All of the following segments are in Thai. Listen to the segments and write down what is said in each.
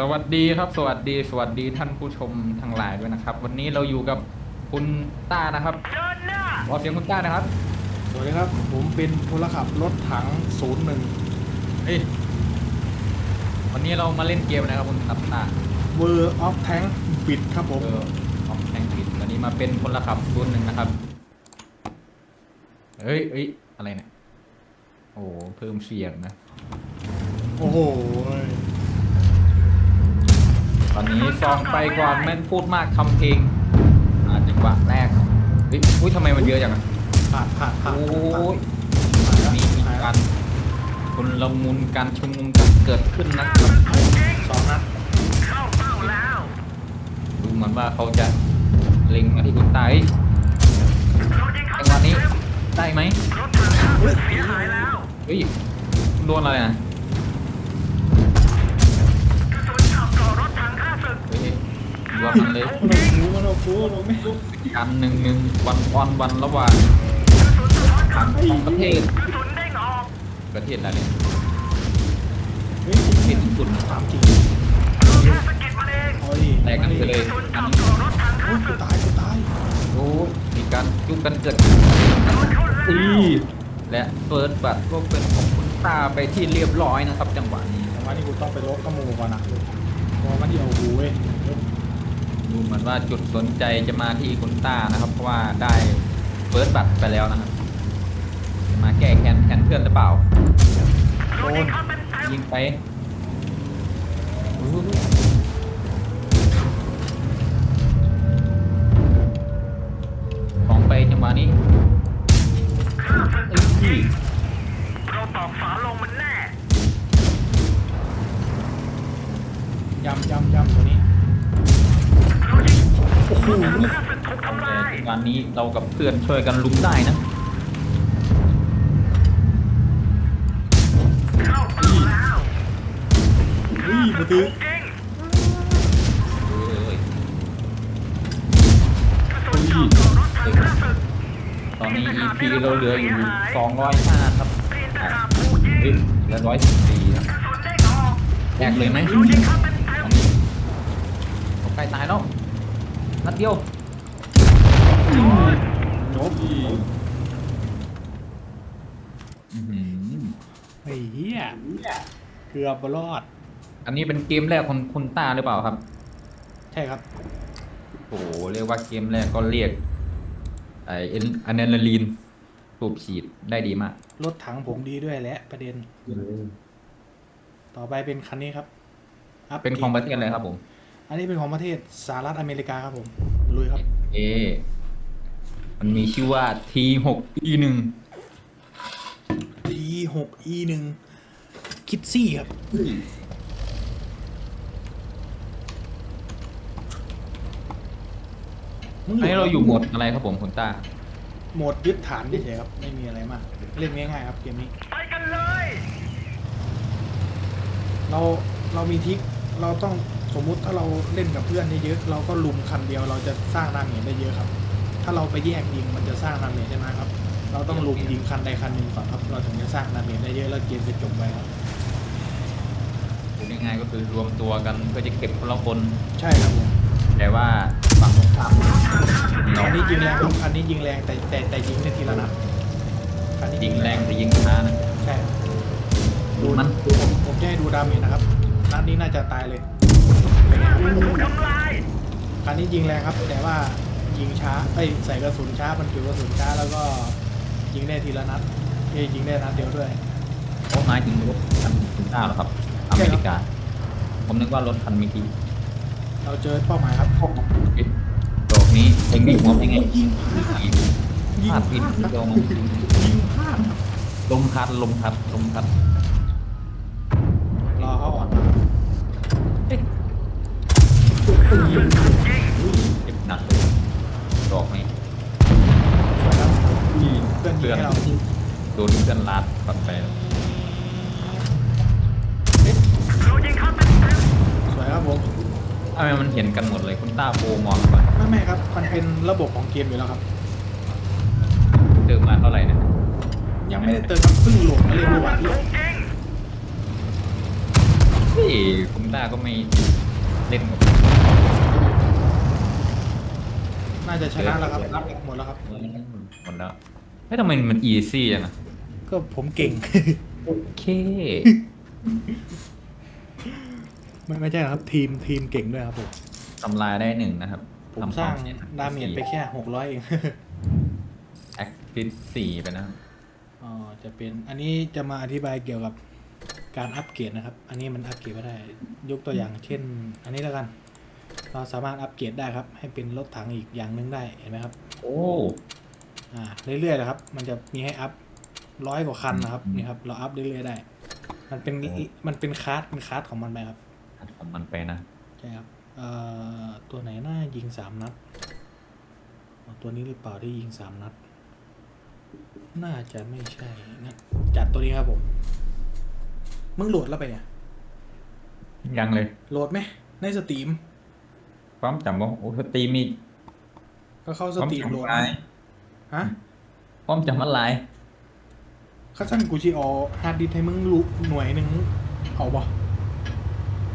สวัสดีครับ สวัสดี สวัสดีท่านผู้ชมทางไลน์ด้วยนะครับ วันนี้เราอยู่กับคุณต้านะครับขอเสียงคุณต้านะครับ สวัสดีครับ ผมเป็นพลขับรถถัง01เฮ้ยวันนี้เรามาเล่นเกมนะครับคุณตับต้า World of Tank บิดครับผมเออออกแทงผิดวันนี้มาเป็นคนละขับศูนย์หนึ่งนะครับเฮ้ยเฮ้ยอะไรเนี่ยโอ้โหเพิ่มเสียงนะ โอ้โหต อนนี้ซองไปก่อนแม่นพูดมากทำเพลงอ่าจังหวะแรกเฮ้ยอุ้ยทำไมมันเยอะจังอะผ่านผ่านผ่านโอ้ยผ่านแล้วมีมีผ่านแล้กาวรคนละมุนการชุมนุมกันเกิดขึ้นนะครับสองนัดดูเหมือนว่าเขาจะเล็งมาที่คุณตาเฮ้ยจังหวะนี้ได้ไหมเฮ้ยเฮ้ยโดนอะไรนะ วมกันเลยมันเอามันเอาฟูเราไม่รู้กันหนึ่งหนึ่งวันออนวันระหว่างทางสองประเทศประเทศอะไรเนี่ยเฮ้ยประเทศญี่ปุ่นถามจริงแตกกันไปเลยอันนี้โอ้กูตายกูตายโอ้มีการจุกกันเกิดอีและเฟิร์สบัตรก็เป็นของคุณตาไปที่เรียบร้อยนะครับ จังหวะนี้แต่ว่านี่กูต้องไปลบกระมูก่อนนะเพราะว่ามันเดี่ยวหูเว้ย ดูเหมือนว่าจุดสนใจจะมาที่คุณต้านะครับ เพราะว่าได้เฟิร์สบัตรไปแล้วนะครับจะมาแก้แค้นแทนเพื่อนหรือเปล่าโดนยิงไปอู้หูของไปจังหวะนี้เอ้ยยำยำยำตัวนี้ โอ้โหแต่งหวะนี้เรากับเพื่อนช่วยกันลุมได้นะเฮ้ยมาตื้อตอนนี้ EP เราเหลืออยู่205ครับอะเฮ้ยเหลือ114ครับแตกเลยไหมใกล้ตายแล้ว นัดเดียวจบอื้อหือไอ้เหี้ยเกือบบรอด อันนี้เป็นเกมแรกของคุณต้าหรือเปล่าครับ ใช่ครับ โอ้โหเรียกว่าเกมแรกก็เรียกไอเอ็นอะดรีนาลีนสูบฉีดได้ดีมาก รถถังผมดีด้วยแหละประเด็น ต่อไปเป็นคันนี้ครับอัพเป็นของประเทศอะไรครับผม อันนี้เป็นของประเทศสหรัฐอเมริกาครับผมลุยครับ เอ มันมีชื่อว่า T6E1 T6 E1 คิดซี่ครับ อันนี้เราอยู่โหมดอะไรครับผมคุณต้า โหมดยึดฐานเฉยๆครับ ไม่มีอะไรมาก เล่นง่ายๆครับเกมนี้ ไปกันเลย เราเรามีทริกเราต้องสมมุติถ้าเราเล่นกับเพื่อนได้เยอะเราก็ลุมคันเดียวเราจะสร้างดาเมจได้เยอะครับ ถ้าเราไปแยกยิงมันจะสร้างดาเมจใช่ไหมครับ เราต้องลุมยิงคันใดคันหนึ่งก่อนครับ เราถึงจะสร้างดาเมจได้เยอะแล้วเกมจะจบไปครับพูดง่ายๆก็คือรวมตัวกันเพื่อจะเก็บคนละคนใช่ครับผมแต่ว่าฝั่งตรงข้ามเราคันนี้ยิงแรงครับคันนี้ยิงแรงแต่แต่แต่ยิงได้ทีละนัดคันนี้ยิงแรงแต่ยิงช้านะใช่ครับดูมันผมผมจะให้ดูดาเมจนะครับนัดนี้น่าจะตายเลย เป็นไงครับทำลายคันนี้ยิงแรงครับ แต่ว่ายิงช้าเอ้ยใส่กระสุนช้ามันจุกระสุนช้าแล้วก็ยิงได้ทีละนัดเอ้ยยิงได้นัดเดียวด้วย โอ้หมายถึงรถคันคุณต้าเหรอครับอเมริกา ผมนึกว่ารถคันเมิทีเราเจอเป้าหมายครับดอกนี้เองดีหัวเป็นไงยิงพลาดยิงยิงพลาดพผิดลาดครับเดียวมันยิงพลาดครับลมพัดลมพัดลมพัด เจ็บหนักเลยดอกนี้สวยครับเพื่อนยิงเพื่อนให้เราโดนเพื่อนลัดปัดไปเรายิงเข้าเต็มเต็มสวยครับผมทำไมมันเห็นกันหมดเลยคุณต้าโปรมองก่อนไม่ไม่ครับมันเป็นระบบของเกมอยู่แล้วครับเติมมาเท่าไหร่เนี่ยยังไม่ได้เติมครับเพิ่งโหลดมาเล่นเมื่อวานถูกยิงเฮ้ยคุณด้าก็ไม่เล่นกับ น่าจะชนะแล้วครับหมดแล้วครับ หมดแล้วเฮ้ยทำไมมันอีซี่อะนะก็ผมเก่ง โอเค ไม่ไม่ใช่ครับ ทีมทีมเก่งด้วยครับผม ทำลายได้หนึ่งนะครับผมทำสร้างควเสียหยดาเมจไปแค่หกร้อยเอง แอคฟิตสี่ไปนะครับอ๋อจะเป็นอันนี้จะมาอธิบายเกี่ยวกับการอัปเกรดนะครับ อันนี้มันอัปเกรดไม่ได้ ยกตัวอย่างเช่น อันนี้แล้วกัน เราสามารถอัปเกรดได้ครับ ให้เป็นรถถังอีกอย่างหนึงได้เห็นไหมครับโอ้อ่าเรื่อยๆนะครับ มันจะมีให้อัพร้อยกว่าคันนะครับอืมนี่ครับเราอัพเรื่อยๆได้ มันเป็นมันเป็นคลาสเป็นคลาสของมันไปครับของมันไปนะใช่ครับเอ่อตัวไหนน่ายิงสามนัดอ๋อตัวนี้หรือเปล่าที่ยิงสามนัด น่าจะไม่ใช่นะจัดตัวนี้ครับผมมึงโหลดแล้วไปเนี่ย ยังเลย โหลดไหมในสตรีม ความจำว่าโอ้สตรีมมีก็เข้าคสวามตรีมโหลดจำอะไรฮะความจำอะไรข้าสั้นกูชีเอาฮาร์ดดิสก์ให้มึงรู้หน่วยหนึ่งเอาบ่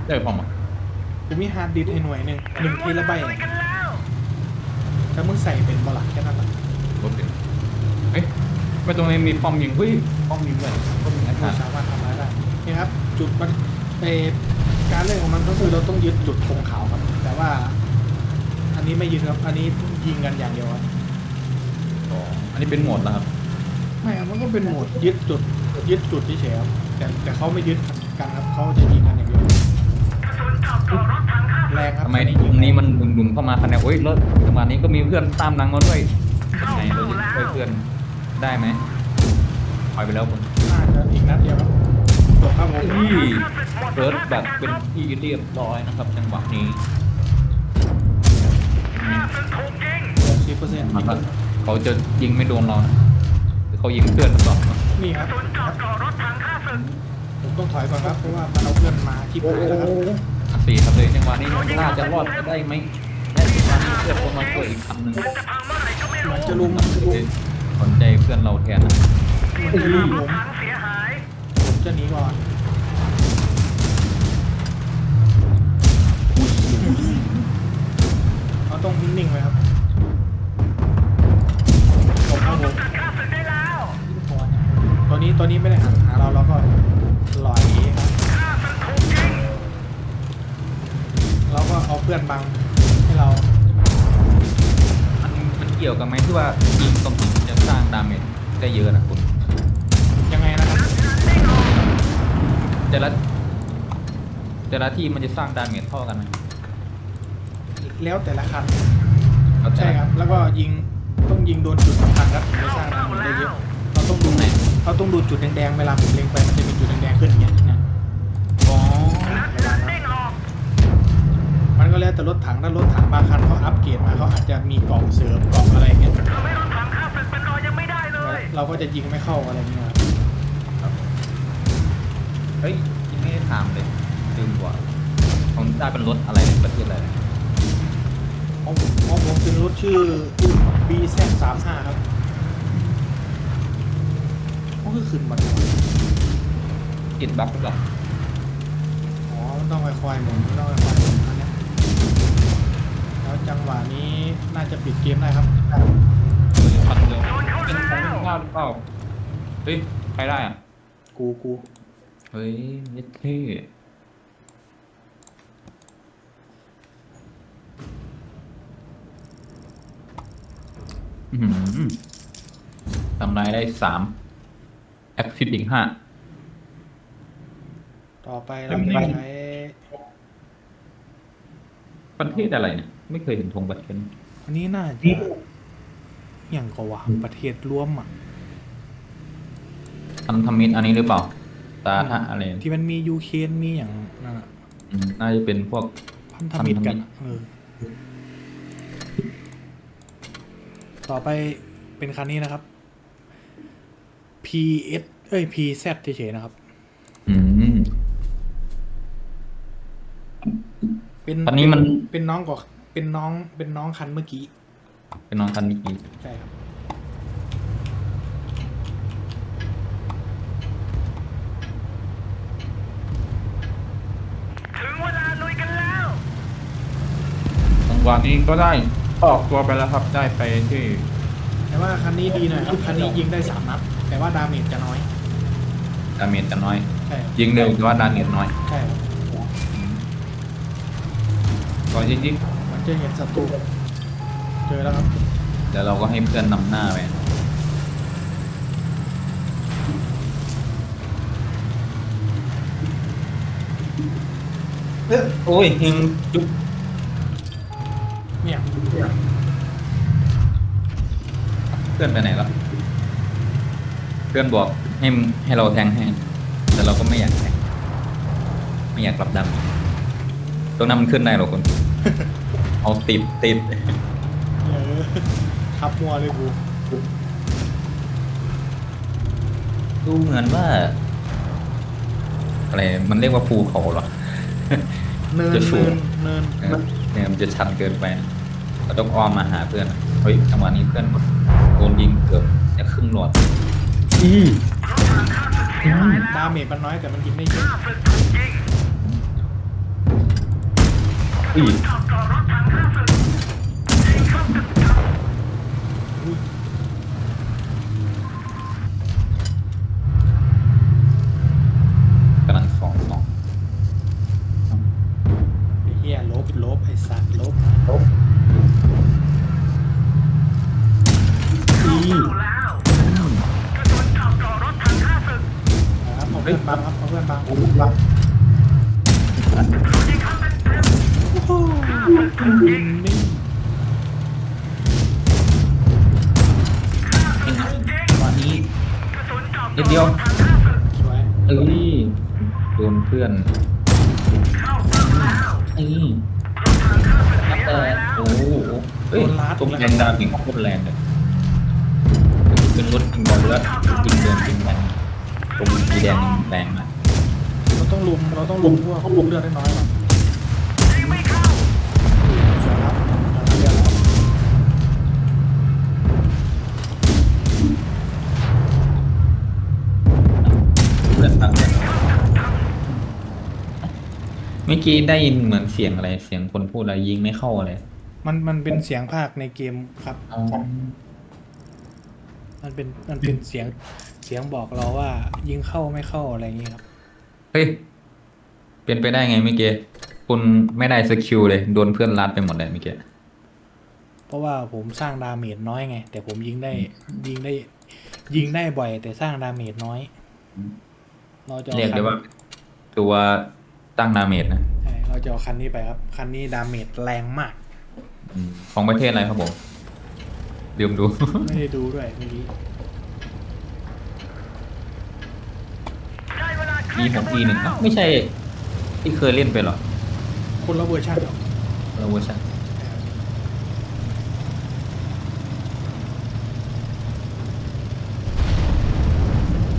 เจอผมอะกูมีฮาร์ดดิสก์ให้หน่วยหนึ่งหนึ่งเทราไบต์ช่วยกันแล้วถ้ามึงใส่เป็นบ่ล่ะแค่นั้นแหละรถเป็นเฮ้ยไปตรงนี้มีป้อมยิงเฮ้ยป้อมยิงด้วยป้อมยิงอาเราคารสามารถทำอะไรได้นี่ครับ จุดมันเออการเล่นของมันก็คือเราต้องยึดจุดธงขาวครับแต่ ว่า อันนี้ไม่ยึดครับ อันนี้ยิงกันอย่างเดียวครับอ๋ออันนี้เป็นโหมดแล้วครับ ไม่ครับมันก็เป็นโหมดยึดจุดยึดจุดเฉยๆครับแต่แต่เขาไม่ยึดกันครับเขาจะยิงกันอย่างเดียวกระสุนจับต่อรถถังข้าศึกแรงครับทำไมคัตรงนี้มันดุมๆเข้ามาคะแนนโอ้ยรถจังหวะนี้ก็มีเพื่อนตามหลังมาด้วยเป็นไงเราจะช่วยเพื่อนได้ไหมปล่อยไปแล้วคุณน่าจะอีกนัดเดียวครับจบครับผมอุ้ยเฟิร์สแบบเป็นที่เรียบร้อยนะครับ จังหวะนี้ สิบเปอร์เซ็นต์มันก็เขาจะยิงไม่โดนเรานะหรือเขายิงเพื่อนหรือเปล่านี่คกรัระบสุนจับต่อรถถังข้าศึกผมต้องถอยก่อนครับ เพราะว่ามันเอาเพื่อนมาที่โอ้หายแล้วครับอะสี่ครับเลยจังหวะนี้น่าจะรอดได้ไหมและจังหวะนี้เพื่อนคนมาช่วยอีกคำหนึ่งมันจะพังเมื่อไหร่ก็ไม่เหมืรู้อนจะลุมมันจะลุมสนใจเพื่อนเราแทนนะเหมือนจะลุมผมถังเสียหายผมจะหนีก่อน ต้องนิ่งๆไว้ครับผมครับผมจัดข้าศึกได้แล้วตัวนี้ตัวนี้ไม่ได้หันหาเราเราก็ลอยครับข้าศึกถูกยิงเราก็เอาเพื่อนบังให้เรา มันมันเกี่ยวกับไหมที่ว่ายิงตรงถึงจะสร้างดาเมจได้เยอะนะคุณ ยังไงนะครับไม่ออกแต่ละแต่ละที่มันจะสร้างดาเมจเท่ากันไหม แล้วแต่ละคันแล้วแต่ใช่ครับ แล้วก็ยิงต้องยิงโดนจุดสำคัญครับถึงจะสร้างดาเมจได้เยอะเราต้องดูเราต้องดูจุดแดงๆเวลาผมเล็งไปมันจะมีจุดแดงๆขึ้นอย่างเงี้ยนะอ๋อนัดนั้นเด้งออกมันก็แล้วแต่รถถังถ้ารถถังบางคันเขาอัปเกรดมาเขาอาจจะมีกล่องเสริมกล่องอะไรเงี้ยทำให้รถถังข้าศึกเป็นรอยยังไม่ได้เลย เราก็จะยิงไม่เข้าอะไรเงี้ยครับเฮ้ยยังไม่ได้ถามเลยลืมกว่าของได้เป็นรถอะไรในประเทศอะไร ของผมของผมเป็นรถชื่อ BZ35 ครับก็คือขึ้นมาติดบั๊กหรือเปล่าอ๋อมันต้องค่อยๆหมุนมันต้องค่อยๆหมุนอันเนี้ยแล้วจังหวะนี้น่าจะปิดเกมได้ครับเฮ้ยพันเดียวเป็นของข้าวหรือเปล่าเฮ้ยใครได้อะกูกูเฮ้ยเย็ดเท่ อื้อหือทำลายได้สามแอคซิสอีกห้า ต่อไปเราจะใช้ประเทศอะไรเนี่ย ไม่เคยเห็นธงประเทศอันนี้น่าจะอย่างก็ว่าประเทศร่วมอะทำทำมิตรอันนี้หรือเปล่า ตาทะอะไรที่มันมียูเครนมีอย่างนั่นอะอืมน่าจะเป็นพวกพันธมิตรกันอะเออ ต่อไปเป็นคันนี้นะครับ PS เอ้ย PZ เฉยๆนะครับ อืม เป็นตอนนี้มัน เป็นน้องกว่าเป็นน้องเป็นน้องคันเมื่อกี้เป็นน้องคันเมื่อกี้ใช่ครับ ถึงเวลาลุยกันแล้ว จังหวะนี้ก็ได้ ออกตัวไปแล้วครับได้ไปที่แต่ว่าคันนี้ดีหน่อยครับคันนี้ยิงได้สามนัดแต่ว่าดาเมจจะน้อยดาเมจจะน้อย ใช่ครับยิงเร็วแต่ว่าดาเมจน้อยใช่ครับก็จริงมันจะเห็นศัตรูเจอแล้วครับๆเดี๋ยวเราก็ให้เพื่อนนำหน้าไปโอ้ยยิงจุ๊บ เนี่ยเพื่อนไปไหนแล้วเพื่อนบอกให้ให้เราแทงให้แต่เราก็ไม่อยากแทงไม่อยากกลับดำตรงนั้นมันขึ้นได้หรอคุณเอาติดติดเออขับมัวเลยกูดูเหมือนว่าอะไรมันเรียกว่าภูเขาเหรอ เนินจะสูเนิง นเนินเนี่ยมันจะชันเกินไปนะ เราต้องอ้อมมาหาเพื่อนเฮ้ยจังหวะนี้เพื่อนโดนยิงเกือบจะครึ่งหลอดอีดาเมจมันน้อยแต่มันยิงได้เยอะข้าศึกถูกยิงอี ต้องลุมเราต้องลุมพวกลุมเลือดได้น้อยหน่อยยิงไม่เข้าสวยครับเรียบร้อยเพื่อนตั้งแต่เมื่อกี้ได้ยินเหมือนเสียงอะไร เสียงคนพูดอะไรยิงไม่เข้าอะไรมันมันเป็นเสียงภาคในเกมครับ อ๋อมันเป็นมันเป็นเสียงเสียงบอกเราว่ายิงเข้าไม่เข้าอะไรอย่างนี้ครับ เฮ้ย เป็นไปได้ไงเมื่อกี้คุณไม่ได้สกิลเลย โดนเพื่อนรัดไปหมดเลยเมื่อกี้ เพราะว่าผมสร้างดาเมจน้อยไง แต่ผมยิงได้ยิงได้ ยิงได้บ่อย แต่สร้างดาเมจน้อย เราจะอเรียกได้ว่าคันตัวตั้งดาเมจนะใช่เราจะเอาคันนี้ไปครับ คันนี้ดาเมจแรงมาก อืมของประเทศอะไรครับผมลืมดู ไม่ได้ดูด้วยเมื่อกี้ ได้เวลาเค E ลื่อนขของบว E นหนึ่งแล้วไม่ใช่ ที่เคยเล่นไปหรอคนละเวอร์ชันครับเราเวอร์ชัน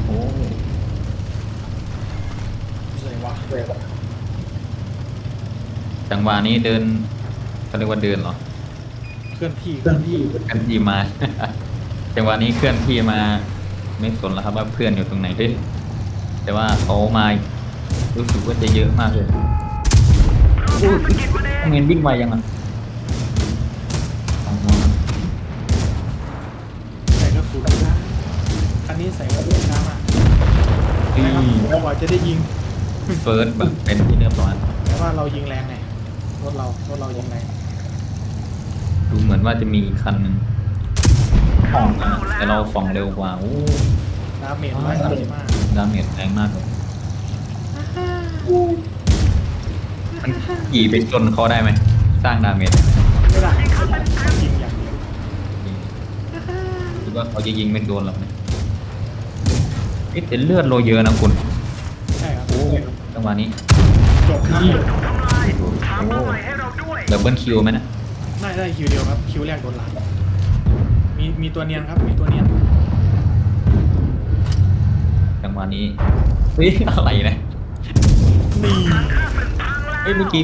โอ้สวยวะจังหวะนี้เดินเขาเรียกว่าเดินเหรอเคลื่อนที่เคลื่อนที่เคลื่อนที่มา จังหวะนี้เคลื่อนที่มา ไม่สนแล้วครับว่าเพื่อนอยู่ตรงไหนเฮ้ย แต่ว่าเขามารู้สึกว่าจะเยอะมากเลยเราจะสะกิดมันเองทำไมวิ่งไวยังอะอ๋อใส่กระสุนช้าคันนี้ใส่กระสุนช้ามากอืนะครับมกว่าจะได้ยิงเฟิร์สแบบเป็นที่เรียบร้อยแต่ว่าเรายิงแรงไงรถเรารถเรายิงแรงดูเหมือนว่าจะมีอีกคันหนึ่งส่องนะแต่เราส่องเร็วกว่าโอ้ ดาเมจร้อยสามสิบห้าดาเมจแรงมากเลยมันขี่ไปชนเขาได้ไหม สร้างดาเมจได้ไหมไม่ได้ยิงอย่างเดียวหรือว่าเขาจะยิงไม่โดนหรอกเนี่ยเอ๊ะแต่เลือดโรเยอะนะคุณใช่ครับโอ้จังหวะนี้จบครับถูกทำลายถามเป้าหมายให้เราด้วยดับเบิลคิวไหมนะได้ได้คิวเดียวครับ คิวแรกโดนหลังมีมีตัวเนียนครับ มีตัวเนียน จังหวะนี้เฮ้ยอะไรนะนี่ข้าศึกพังแล้วเฮ้ยเมื่อกี้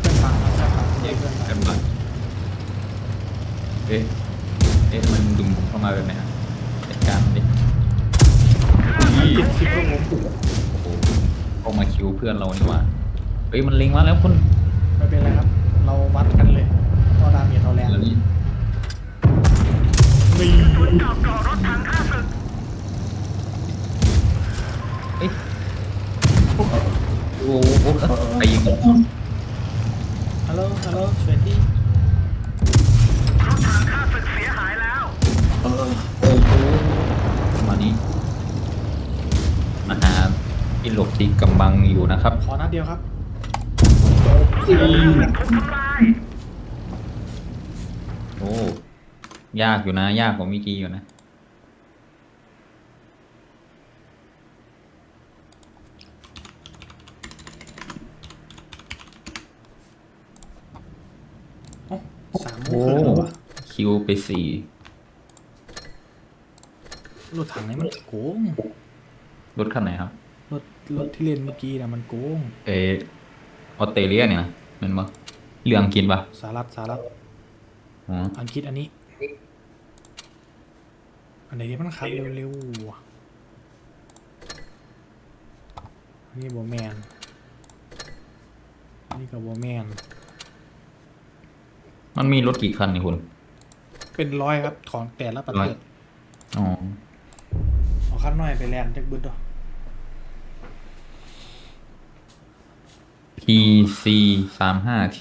เพื่อนฟังครับเพื่อนฟังเพื่อนฟักันงมาเอ๊ะเอ๊ะมันดุมผมเข้ามาแบบไหนฮะจัดการมันดิติดคิวครับผมโอ้โหเข้ามาคิวเพื่อนเรานี่หว่าเฮ้ยมันเล็งมาแล้วคุณไม่เป็นไรครับ เราเราวัดกันเลยก็ดาเมจเราแรงแล้วนี่ โอ้โหโอ้โหไปยิงฮัลโหลฮัลโหลช่วยที่รถถังข้าศึกเสียหายแล้วเออโอ้โหมานี้มาหาที่หลบที่กำบังอยู่นะครับขอนัดเดียวครับถูกทำลายโอ้ยากอยู่นะ ยากกว่าเมื่อกี้อยู่นะ โอ้ สามโมงครึ่งแล้ววะคิวไปสี่รถถังนี้มันโกงรถคันไหนครับรถรถที่เล่นเมื่อกี้นะมันโกงเออออสเตรเลียเนี่ยนะแมันบ่เรื่องกินปะสารัฐสารัฐอ๋ออันคิดอันนี้ อันไหนที่มันขับเร็วๆวะอันนี้โบแมนอันนี้กับโบแมน มันมีรถกี่คันนี่คุณ เป็นร้อยครับของแต่ละประเทศอ๋อเอาคันน้อยไปแลนด์จากบึ้ดดอก PC สามห้า T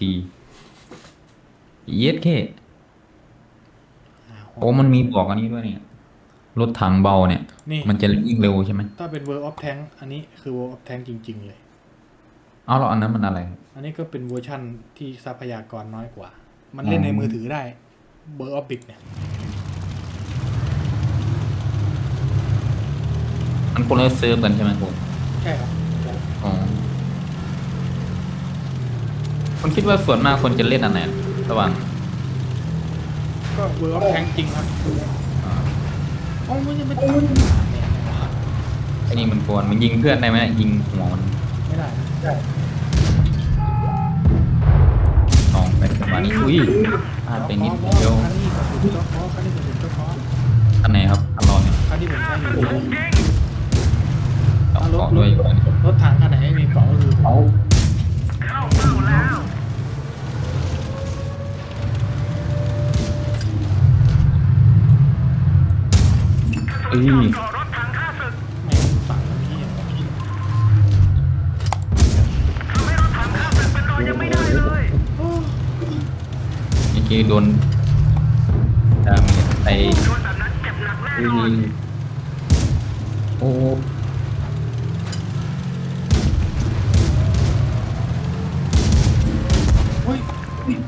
เย็ดแค่อ่าโอ้มันมีบอกอันนี้ด้วยเนี่ย รถถังเบาเนี่ย นี่ มันจะยิ่งเร็วใช่ไหมถ้าเป็น World of Tank อันนี้คือ World of Tank จริง ๆ เลย เอาแล้วอันนั้นมันอะไร อันนี้ก็เป็นเวอร์ชั่นที่ทรัพยากรน้อยกว่า มันเล่นในมือถือได้ World of Big เนี่ย มันคนละเซิร์ฟกันใช่ไหมคุณใช่ครับอ๋อคุณคิดว่าส่วนมากคนจะเล่นอันไหนระหว่างก็ World of Tank จริงครับอ่าโอ้มันยังไม่ตัดเนี่ยไอ้นี่มันกวนมันยิงเพื่อนได้ไหมยิงหัวมันไม่ได้ มาณนี้อุ้ยพลาดไปนิดเดียวคันนี้กระสุนเจ้าพอคันนี้กระสุนเจ้าพออันไหนครับอันรองเนี่ยคันที่ผมใช้อยู่ถูกยิงต้องเกาะด้วยอยู่อันนี้รถถังคันไหนไม่มีเกราะก็คือผมเข้าเป้าแล้วเอ้ย กี้โดนดาเมจไปโดนแบบนั้นเจ็บหนักแน่อุ้นอนยโอ้เฮ้ย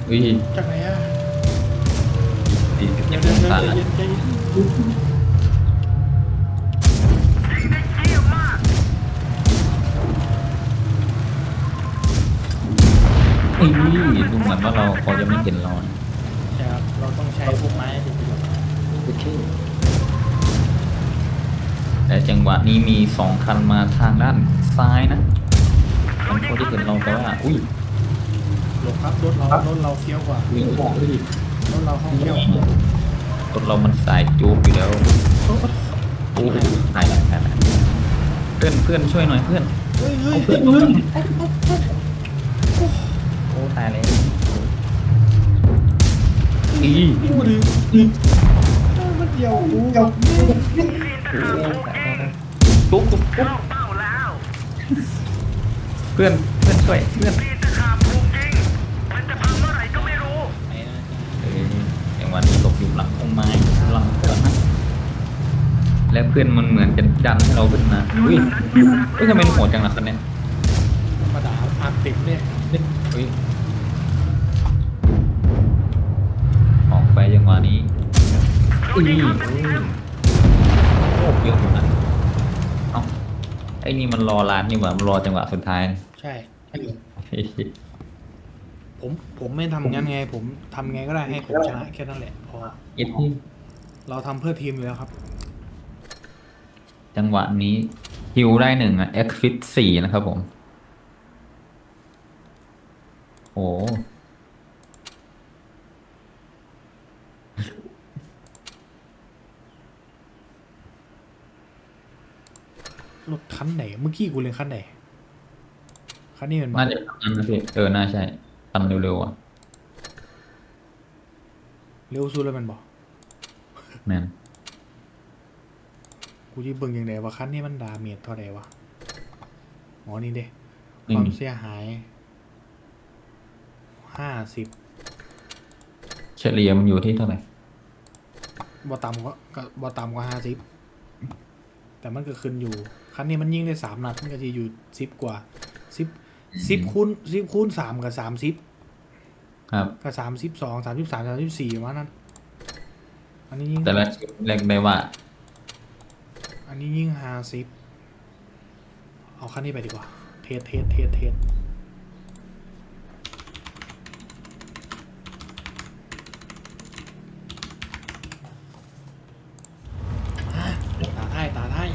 อุ้ยจากไหนอะสี่สิบเดี๋เจ็ยดวอเดี๋ยวงเดี๋ยวศาใจเย็นใจเย็นยิงได้เยี่ยมมากอุ้ยดูเหมือนว่าเราเขาจะไม่เห็นเราน ช้พวกไม้ให้เป็นประโยชน์แต่จังหวะนี้มีสองคันมาทางด้านซ้ายนะมันเขาที่เห็นเราแต่ว่า อุ้ยหลบครับรถเรารถเราเฟี้ยวกว่าอุ้ยอุ้ยรถเราห้องเฟี้ยวรถเรามันสายจูบอยู่แล้วโอ้โหโอ้ยตายแล้วตายแล้วเพื่อนเพื่อนช่วยหน่อยเพื่อนเฮ้ยเฮ้ยเพื่อนโอ้ตายแล้ว อีดูดิมันเดียวกูกับนี่ซีนตะขาบถูกยิงตุ๊บตุ๊บตุ๊บเข้าแล้วเพื่อนเพื่อนช่วยเพื่อนซีนตะขาบถูกยิงมันจะพังเมื่อไหร่ก็ไม่รู้เอ้ยอย่างวันนี้หลบอยู่หลังต้นไม้หลังเพื่อนนะและเพื่อนมันเหมือนจะดันให้เราขึ้นมาอุ้ยเฮ้ยทำไมมันโหดจังล่ะคันนี้ยธรรมดาอาติมเนี่ยเฮ้ย จังหวะนี้อุ้ยโอ้เยอะอยู่นะเอ้าไอ้นี่มันรอร้านนี่หว่ามันรอจังหวะสุดท้ายใช่เฮ้ยผมผมไม่ทำงั้นไง ผมทำไงก็ได้ให้ผมชนะแค่นั้นแหละพอ เอ็ดที่เราทำเพื่อทีมอยู่แล้วครับ จังหวะนี้ฮิวได้หนึ่งอะเอ็กฟิตสี่นะครับผม โอ้ รถคันไหน เมื่อกี้กูเรียนคันไหน คันนี้เป็นน่าจะอันนะพี่เออน่าใช่ตันเร็วๆอะเร็วสุดแล้วแมันบอกแม่นกูจะเบิ่งยังไงว่าคันนี้มันดาเมจเท่าไหร่วะอ๋อนี่เด้คไม่วามมีเสียหายห้าสิบเฉลี่ยมันอยู่ที่เท่าไหร่บ่ต่ำก็ก็บ่ต่ำกว่าห้าสิบ แต่มันก็ขึ้นอยู่ คันนี้มันยิงได้สามนัด มันก็จะอยู่สิบกว่าสิบสิบคูณสิบคูณสามกับสามสิบครับกับสามสิบสองสามสิบสามสามสิบสี่ประมาณนั้น อันนี้ยิงแต่ละชุดเรียกได้ว่า อันนี้ยิงห้าสิบเอาคันนี้ไปดีกว่า เทสเทสเทสเทสอะตาไทายตาไทาย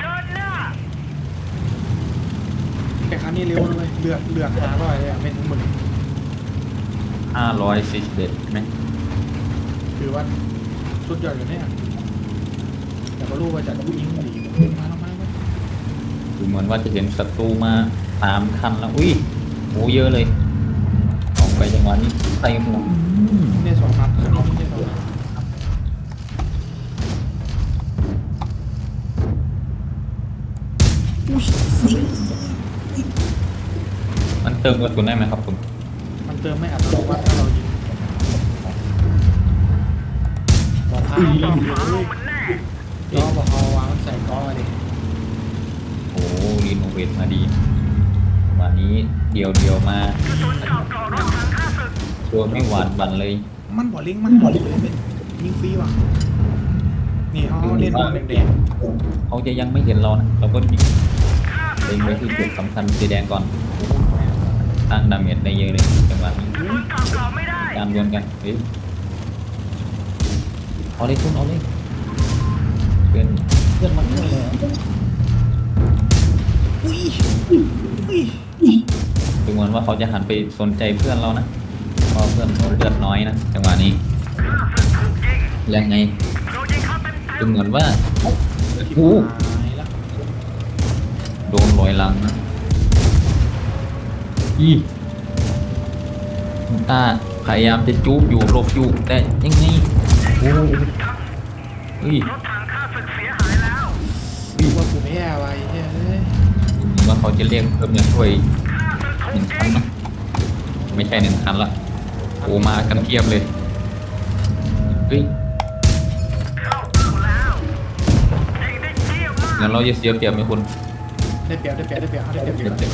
เดินหน้า แต่ครั้งนี้เร็วเลยเลือดเลือดหาร้อยเลยอะไม่ถึงหมื่น ห้าร้อยสี่สิบเอ็ดใช่ไหม คือว่า สุดยอดอยู่เนี่ยแต่ก็รู้ว่าจะยิงดีมาแล้วมาแล้วมาดูเหมือนว่าจะเห็นศัตรูมาสามคันแล้ว อุ้ยโหเยอะเลย ออกไปจังหวะนี้ใส่หัวอืมเนี่ยสองนัดคันนี้ไม่ใช่สองนัดอุ้ยมันเติมกระสุนได้ไหมครับคุณ มันเติมไม่อัตโนมัติถ้าเรา กพาเอาเลยมันแน่ล้อบอกเอาวางใส่ก้อมาดิโอ้รีโนเวทมาดีวันนี้เดียวเดียวมากระสุนเจาะเกราะรถถังข้าศึกชัวร์ไม่หวาดบันเลย มันบ่ลิงมันบ่ลิงก์เลยเป็นยิงฟรีว่ะนี่เขาเล่นบอลแดงเขาจะยังไม่เห็นเรานะเราก็ยิงเล็งไปที่จุดสำคัญสีแดงก่อนตั้งดาเมจได้เยอะเลยจังหวะนี้การาะไม่ได้วลกันเฮ้ย เอาเลยคุณเอาเลยเพื่อนเพื่อนมันเลยๆอุ้ยอุ้ยดูเหมือนว่าเขาจะหันไปสนใจเพื่อนเรานะเพราะเพื่อนเขาเลือดน้อยนะจังหวะนี้ข้าศึกถูกยิงยังไงเรายิงเขาเต็มเต็ดูมเหมือนว่าที่โอ้หายแล้วโดนลอยหลังนะอีคุณตาพยายามจะจูบอยู่หลบอยู่แต่ยังไง โอ้เฮ้ยรถถังข้าศึกเสียหายแล้วดูว่ากูไม่แย่ไว้เฮ้ยดูเหมือนว่าเขาจะเรียกเพิ่มเงินช่วยข้าศึกหถูนึ่กงยิคันงนะไม่ใช่หนึ่งคันละโอ้มากันเทียบเลยเฮ้ยเข้าเป้าแล้วยิงได้เยี่ยมมากงั้นเราจะเสียเปรียบไหมคุณได้เปรียบได้เปรียบได้เปรียบเอาได้เปรียบอเสียู่ยแล้วเปรียบ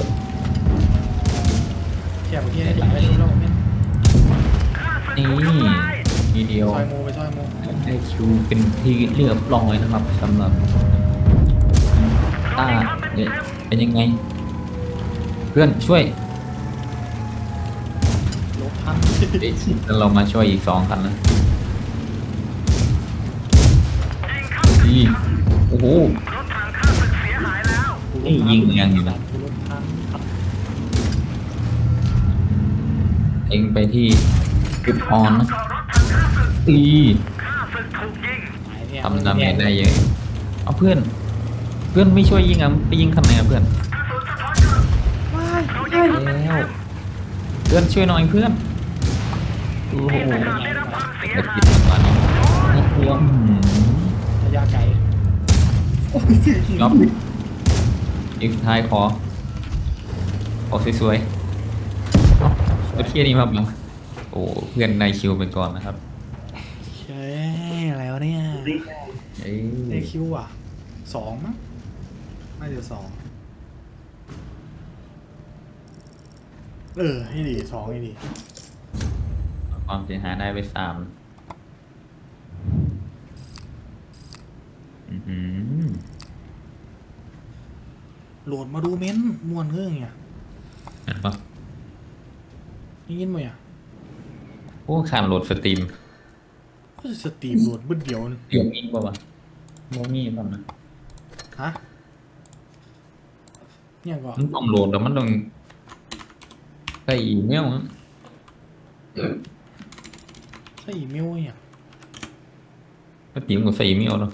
แค่เมื่อกี้ได้หลายรู้แล้วเนี่ยข้าศึกนี่ถูกทำลายทีเดียวซอยมู ไปซอยมูได้คิวเป็นที่เรียบร้อยนะครับสำหรับต้าเนี่ยเป็นยังไง เพื่อนช่วยลบทันเอ๊ะแล้วเรามาช่วยอีกสองคันนะอีโอ้โหรถังข้าศึกเสียหายแล้วนี่ยิงแรงอยู่นะเองไปที่จุดอ่อนนะอี ทำดาเมจได้เยอะเอาเพื่อน เพื่อนไม่ช่วยยิงอะไปยิงคันไหนอะเพื่อนกระสุนสะท้อนกลับว้ายเรายิงเขาเต็มแล้วเต็มเพื่อนช่วยหน่อยเพื่อนโอ้โหทีมทหารได้รับความเสียเอ็ดหากิยจจังหวะนี้น่ากลัวอืมระยะไกลล็อกอีกสุดท้ายขอขอสวยๆเอ้าตัวเทียนี่มาบังโอ้เพื่อนนายคิวเป็นก่อนนะครับเฮ้ยอะไร วะเนี่ยเอ้ยได้คิวอะสองมั้งน่าจะสองเออให้ดีสองให้ดีความเสียหายได้ไปสามอือหือโหลดมาดูเม้นต์มวนเรื่องเนี่ยเห็นปะนี่ยินไหมอะ โอ้ขานโหลดสตรีม ก็จะสตรีมโหลดบึ้ดเดียวนึงเดี๋ยวมีป่าวะโมมีป่ะนะฮะเนี่ยก็มันต้องโหลดแล้วมันต้องใส่อีเมลอะใช่อีเมลเนี่ยก็ตีมกับใส่อีเมลแล้ว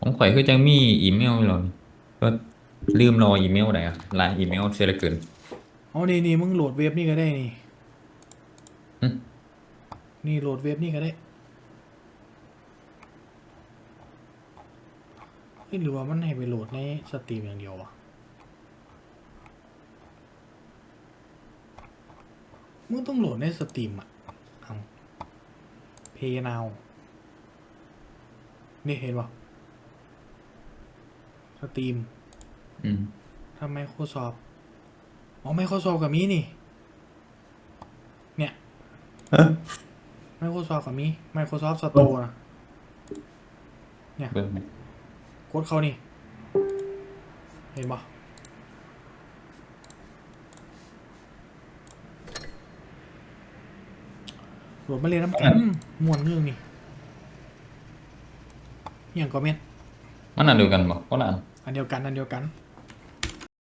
ของข่อยคือจังมีอีเมลอยู่หรอนี่ก็ลืมรออีเมลไหนอะลายอีเมลเสียเหลือเกินอ๋อนี่นี่มึงโหลดเว็บนี่ก็ได้นี่หึ นี่โหลดเว็บนี่ก็ได้เฮ้ยหรือว่ามันให้ไปโหลดในสตรีมอย่างเดียววะมึงต้องโหลดในสตรีมอะเอาเพย์นาวนี่เห็นปะสตรีมอืมทำ Microsoft อ๋อ Microsoft กับมีนี่ เนี่ย Microsoft กับมี Microsoft Store นะเบิ่งกดเขานี่ เห็นปะโหลดมาเรียนน้ำกันม่วนเรื่องนี่อหย่างก็เม็นมันอันเดียวกันบ่คนละอันอันเดียวกันอันเดียวกัน